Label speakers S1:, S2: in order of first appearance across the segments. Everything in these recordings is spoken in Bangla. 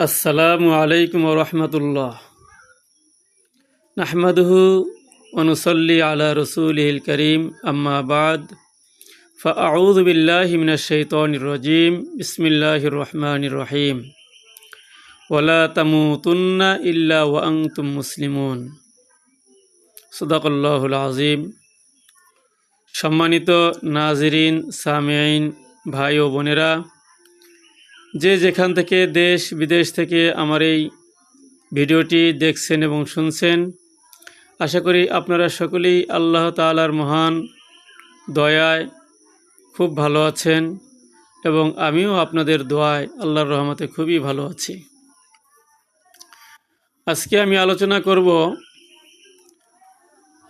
S1: আসসালামু আলাইকুম রহমতুল্লাহ নাহমাদহু অনুসল্লি আলা রসুলহিল করিম আম্মা বাদ فأعوذ بالله من الشيطان الرجيم بسم الله الرحمن الرحيم ولا تموتن إلا وأنتم مسلمون صدق الله العظيم সম্মানিত নাজরিন সামেইন ভাই ও বোনেরা যে যেখান থেকে দেশ বিদেশ থেকে আমার এই ভিডিওটি দেখছেন এবং শুনছেন, আশা করি আপনারা সকলেই আল্লাহ তালার মহান দয়ায় খুব ভালো আছেন এবং আমিও আপনাদের দোয়ায় আল্লাহর রহমতে খুবই ভালো আছি। আজকে আমি আলোচনা করব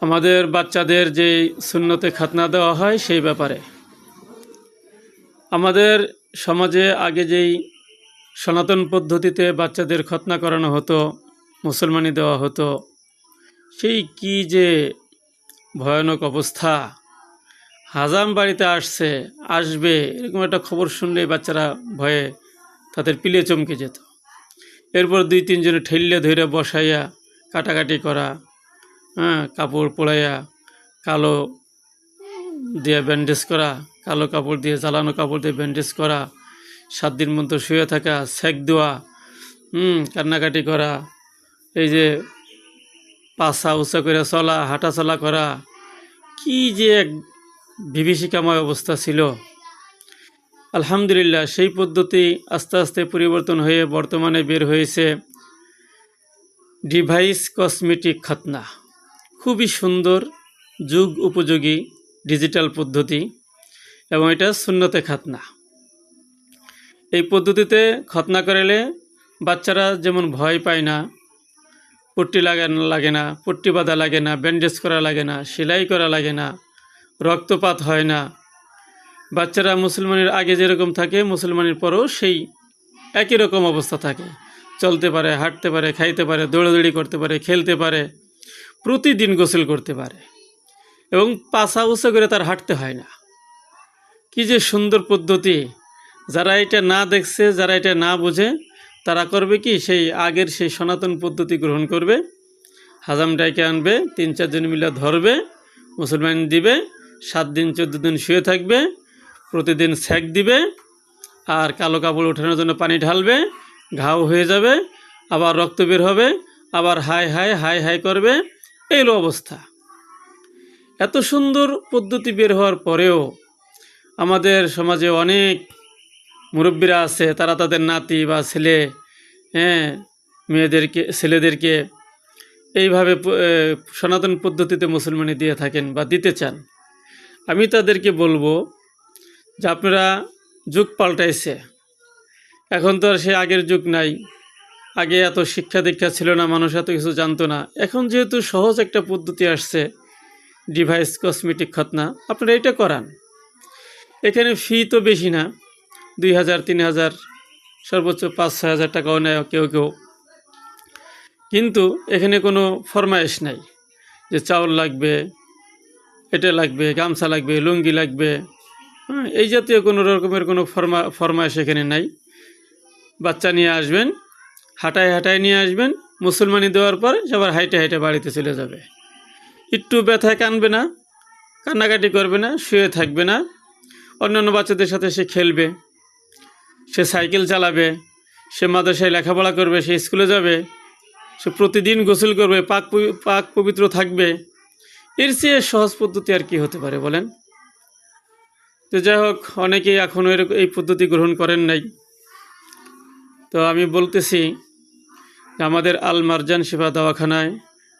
S1: আমাদের বাচ্চাদের যে শূন্যতে খাতনা দেওয়া হয় সেই ব্যাপারে। আমাদের সমাজে আগে যেই সনাতন পদ্ধতিতে বাচ্চাদের খতনা করানো হতো, মুসলমানি দেওয়া হতো, সেই কি যে ভয়ানক অবস্থা। হাজাম বাড়িতে আসছে, আসবে, এরকম একটা খবর শুনলেই বাচ্চারা ভয়ে তাদের পিলে চমকে যেত। এরপর দুই তিনজনে ঠেললে ধরে বসাইয়া, কাটাকাটি করা হ্যাঁ কাপড় পোড়াইয়া, কালো দিয়ে ব্যান্ডেজ করা কালো কাপড় দিয়ে, জ্বালানো কাপড় দিয়ে ব্যান্ডেজ করা, সাত দিন মতো শুয়ে থাকা, সেক দেওয়া, হুম, কান্নাকাটি করা, এই যে পাশা উঁচা করে চলা হাঁটা চলা করা, কি যে এক বিভীষিকাময় অবস্থা ছিল। আলহামদুলিল্লাহ, সেই পদ্ধতি আস্তে আস্তে পরিবর্তন হয়ে বর্তমানে বের হয়েছে ডিভাইস কসমেটিক খাতনা। খুবই সুন্দর, যুগ উপযোগী, ডিজিটাল পদ্ধতি। এবং এটা শূন্যতে খাতনা। এই পদ্ধতিতে খতনা করালে বাচ্চারা যেমন ভয় পায় না, পট্টি লাগানো লাগে না, পট্টি বাঁধা লাগে না, ব্যান্ডেজ করা লাগে না, সেলাই করা লাগে না, রক্তপাত হয় না। বাচ্চারা মুসলমানের আগে যেরকম থাকে, মুসলমানের পরেও সেই একই রকম অবস্থা থাকে। চলতে পারে, হাঁটতে পারে, খাইতে পারে, দৌড়াদৌড়ি করতে পারে, খেলতে পারে, প্রতিদিন গোসল করতে পারে। এবং পাশা উঁচা করে তার হাঁটতে হয় না। কি যে সুন্দর পদ্ধতি। যারা এটা না দেখছে, যারা এটা না বোঝে, তারা করবে কি? সেই আগের সেই সনাতন পদ্ধতি গ্রহণ করবে। হাজাম ডাইকে আনবে, তিন চারজন মিলে ধরবে, মুসলমান দিবে, সাত দিন, চোদ্দ দিন শুয়ে থাকবে, প্রতিদিন সেক দিবে, আর কালো কাপড় ওঠানোর জন্য পানি ঢালবে, ঘাও হয়ে যাবে, আবার রক্ত বের হবে, আবার হাই হাই হাই হাই করবে, এই অবস্থা। এত সুন্দর পদ্ধতি বের হওয়ার পরেও আমাদের সমাজে অনেক মুরব্বীরা আছে, তারা তাদের নাতি বা ছেলে হ্যাঁ মেয়েদেরকে, ছেলেদেরকে এইভাবে সনাতন পদ্ধতিতে মুসলমানি দিয়ে থাকেন বা দিতে চান। আমি তাদেরকে বলব যে আপনারা যুগ পাল্টাইছে। এখন তো আর সে আগের যুগ নাই। আগে এত শিক্ষা দীক্ষা ছিল না, মানুষ এত কিছু জানতো না। এখন যেহেতু সহজ একটা পদ্ধতি আসছে, ডিভাইস কসমেটিক খতনা আপনারা এটা করান। এখানে ফি তো বেশি না। দুই হাজার, তিন হাজার, সর্বোচ্চ পাঁচ ছয় হাজার টাকাও নেয় কেউ কেউ। কিন্তু এখানে কোনো ফরমায়েশ নাই যে চাউল লাগবে, এটা লাগবে, গামছা লাগবে, লুঙ্গি লাগবে। হ্যাঁ এই জাতীয় কোনো রকমের কোনো ফরমা, ফরমায়েশ এখানে নাই। বাচ্চা নিয়ে আসবেন, হাঁটায় হাঁটায় নিয়ে আসবেন, মুসলমানি দেওয়ার পর সবার হাইটে হাইটে বাড়িতে চলে যাবে। একটু ব্যথায় কানবে না, কান্নাকাটি করবে না, শুয়ে থাকবে না। অন্যান্য বাচ্চাদের সাথে সে খেলবে, সে সাইকেল চালাবে, সে মাদ্রাসায় লেখাপড়া করবে, সে স্কুলে যাবে, সে প্রতিদিন গোসল করবে, পাক পাক পবিত্র থাকবে। এর চেয়ে সহজ পদ্ধতি আর কি হতে পারে বলেন? তো যাই হোক, অনেকেই এখনও এরকম এই পদ্ধতি গ্রহণ করেন নাই। তো আমি বলতেছি, আমাদের আল মারজান সেবা দওয়াখানায়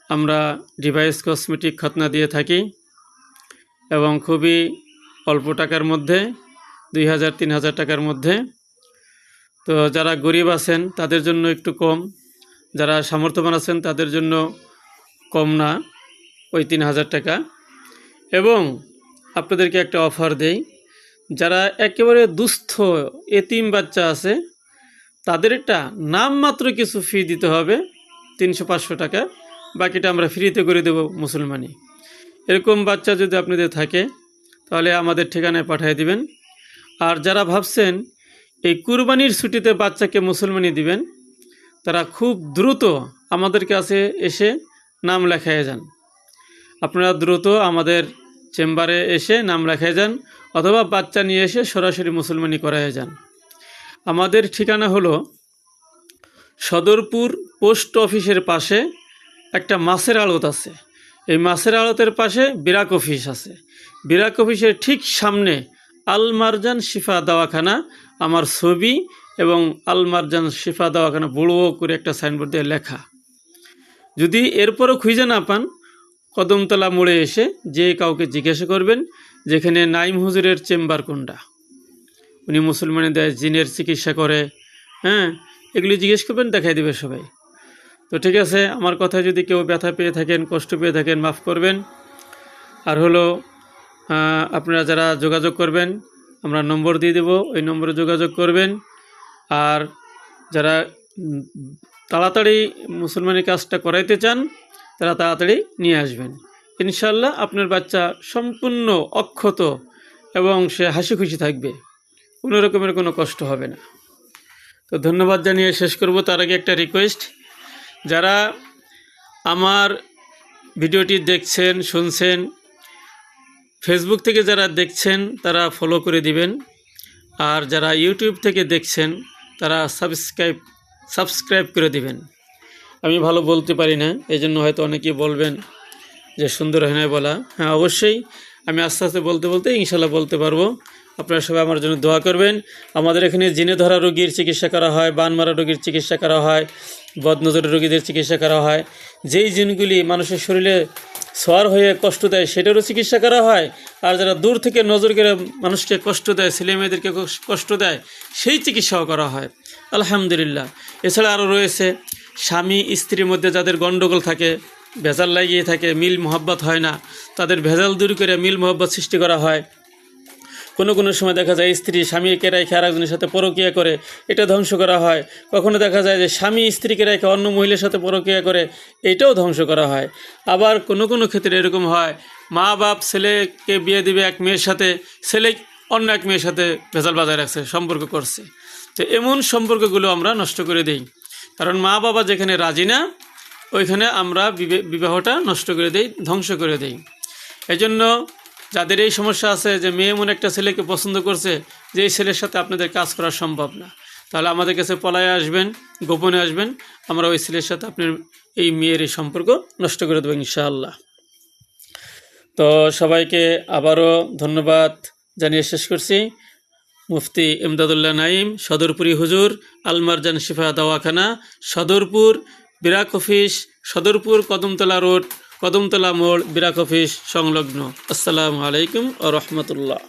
S1: আমরা ডিভাইস কসমেটিক খতনা দিয়ে থাকি এবং খুবই অল্প টাকার মধ্যে, দুই হাজার, তিন হাজার টাকার মধ্যে। তো যারা গরিব আছেন, তাদের জন্য একটু কম। যারা সামর্থ্যবান আছেন, তাদের জন্য কম না, ওই তিন হাজার টাকা। এবং আপনাদেরকে একটা অফার দেই, যারা একেবারে দুস্থ এতিম বাচ্চা আছে, তাদের একটা নামমাত্র কিছু ফি দিতে হবে, তিনশো, পাঁচশো টাকা। বাকিটা আমরা ফ্রিতে করে দেব মুসলমানি এরকম বাচ্চা যদি আপনাদের থাকে তাহলে আমাদের ঠিকানায় পাঠিয়ে দিবেন। আর যারা ভাবছেন এই কুরবানির ছুটিতে বাচ্চাকে মুসলমানি দিবেন, তারা খুব দ্রুত আমাদের কাছে এসে নাম লেখায় যান। আপনারা দ্রুত আমাদের চেম্বারে এসে নাম লেখায় যান অথবা বাচ্চা নিয়ে এসে সরাসরি মুসলমানি করায় যান। আমাদের ঠিকানা হলো সদরপুর পোস্ট অফিসের পাশে একটা মাছের আড়ত আছে। এই মাছের আড়তের পাশে বিরাক অফিস আছে। বিরাক অফিসের ঠিক সামনে আল মারজান শিফা দাওয়াখানা, আমার ছবি এবং আল মারজান শিফা দাওয়াখানা বড় করে একটা সাইনবোর্ড দিয়ে লেখা। যদি এরপরও খুঁজে না পান, কদমতলা মোড়ে এসে যে কাউকে জিজ্ঞাসা করবেন, যেখানে নাইম হুজুরের চেম্বার কোনটা? উনি মুসলমানদের জিনের চিকিৎসা করে হ্যাঁ এগুলি জিজ্ঞেস করবেন, দেখাই দেবে সবাই। তো ঠিক আছে, আমার কথায় যদি কেউ ব্যথা পেয়ে থাকেন, কষ্ট পেয়ে থাকেন, মাফ করবেন। আর হলো আপনারা যারা যোগাযোগ করবেন, আমরা নম্বর দিয়ে দেব, ওই নম্বরে যোগাযোগ করবেন। আর যারা তাড়াতাড়ি মুসলমানের কাজটা করাইতে চান, তারা তাড়াতাড়ি নিয়ে আসবেন। ইনশাল্লাহ আপনার বাচ্চা সম্পূর্ণ অক্ষত এবং সে হাসি খুশি থাকবে। কোনো রকমের কোনো কষ্ট হবে না। তো ধন্যবাদ জানিয়ে শেষ করব। তার আগে একটা রিকোয়েস্ট যারা আমার ভিডিওটি দেখছেন, শুনছেন ফেসবুক থেকে যারা দেখছেন, তারা ফলো করে দিবেন। আর যারা ইউটিউব থেকে দেখছেন, তারা সাবস্ক্রাইব সাবস্ক্রাইব করে দিবেন। আমি ভালো বলতে পারি না এই জন্য হয়তো অনেকেই বলবেন যে সুন্দর হয় বলা। হ্যাঁ অবশ্যই আমি আস্তে আস্তে বলতে বলতে ইনশাল্লাহ বলতে পারব। আপনারা সবাই আমার জন্য দোয়া করবেন। আমাদের এখানে জিনে ধরা রোগীর চিকিৎসা করা হয়, বান মারা রোগীর চিকিৎসা করা হয়, বদনজর রোগীদের চিকিৎসা করা হয়। যেই জিনগুলি মানুষের শরীরে সোয়ার হয়ে কষ্ট দেয়, সেটারও চিকিৎসা করা হয়। আর যারা দূর থেকে নজর করে মানুষকে কষ্ট দেয়, ছেলে মেয়েদেরকে কষ্ট দেয়, সেই চিকিৎসাও করা হয়। আলহামদুলিল্লাহ। এছাড়া আরও রয়েছে, স্বামী, স্ত্রীর মধ্যে যাদের গণ্ডগোল থাকে, ভেজাল লাগিয়ে থাকে, মিল মোহাব্বত হয় না, তাদের ভেজাল দূর করে মিল মোহাব্বত সৃষ্টি করা হয়। কোনো কোনো সময় দেখা যায় স্ত্রী স্বামীকে রেখে আরেকজনের সাথে পরকিয়া করে, এটা ধ্বংস করা হয়। কখনো দেখা যায় যে স্বামী স্ত্রীকে রেখে অন্য মহিলার সাথে পরকিয়া করে, এটাও ধ্বংস করা হয়। আবার কোনো কোনো ক্ষেত্রে এরকম হয়, মা বাপ ছেলেকে বিয়ে দিবে এক মেয়ের সাথে, ছেলে অন্য এক মেয়ের সাথে ভেজাল বাজায় রাখছে, সম্পর্ক করছে। তো এমন সম্পর্কগুলো আমরা নষ্ট করে দিই। কারণ মা বাবা যেখানে রাজি না, ওইখানে আমরা বিবে- বিবাহটা নষ্ট করে দেই, ধ্বংস করে দেই। এজন্য যাদের এই সমস্যা আছে যে মেয়ে এমন একটা ছেলেকে পছন্দ করছে যে এই ছেলের সাথে আপনাদের কাজ করা সম্ভব না। তাহলে আমাদের কাছে পলায় আসবেন, গোপনে আসবেন, আমরা ওই ছেলের সাথে আপনার এই মেয়ের এই সম্পর্ক নষ্ট করে দেবো ইনশাআল্লাহ। তো সবাইকে আবারও ধন্যবাদ জানিয়ে শেষ করছি। মুফতি ইমদাদুল্লাহ নাইম সদরপুরি হুজুর, আলমারজান শিফা দাওয়াখানা, সদরপুর বিরাক অফিস, সদরপুর কদমতলা রোড কদমতলা মোড় বিরাক অফিস সংলগ্ন। আসসালামু আলাইকুম ও রহমতুল্লাহ।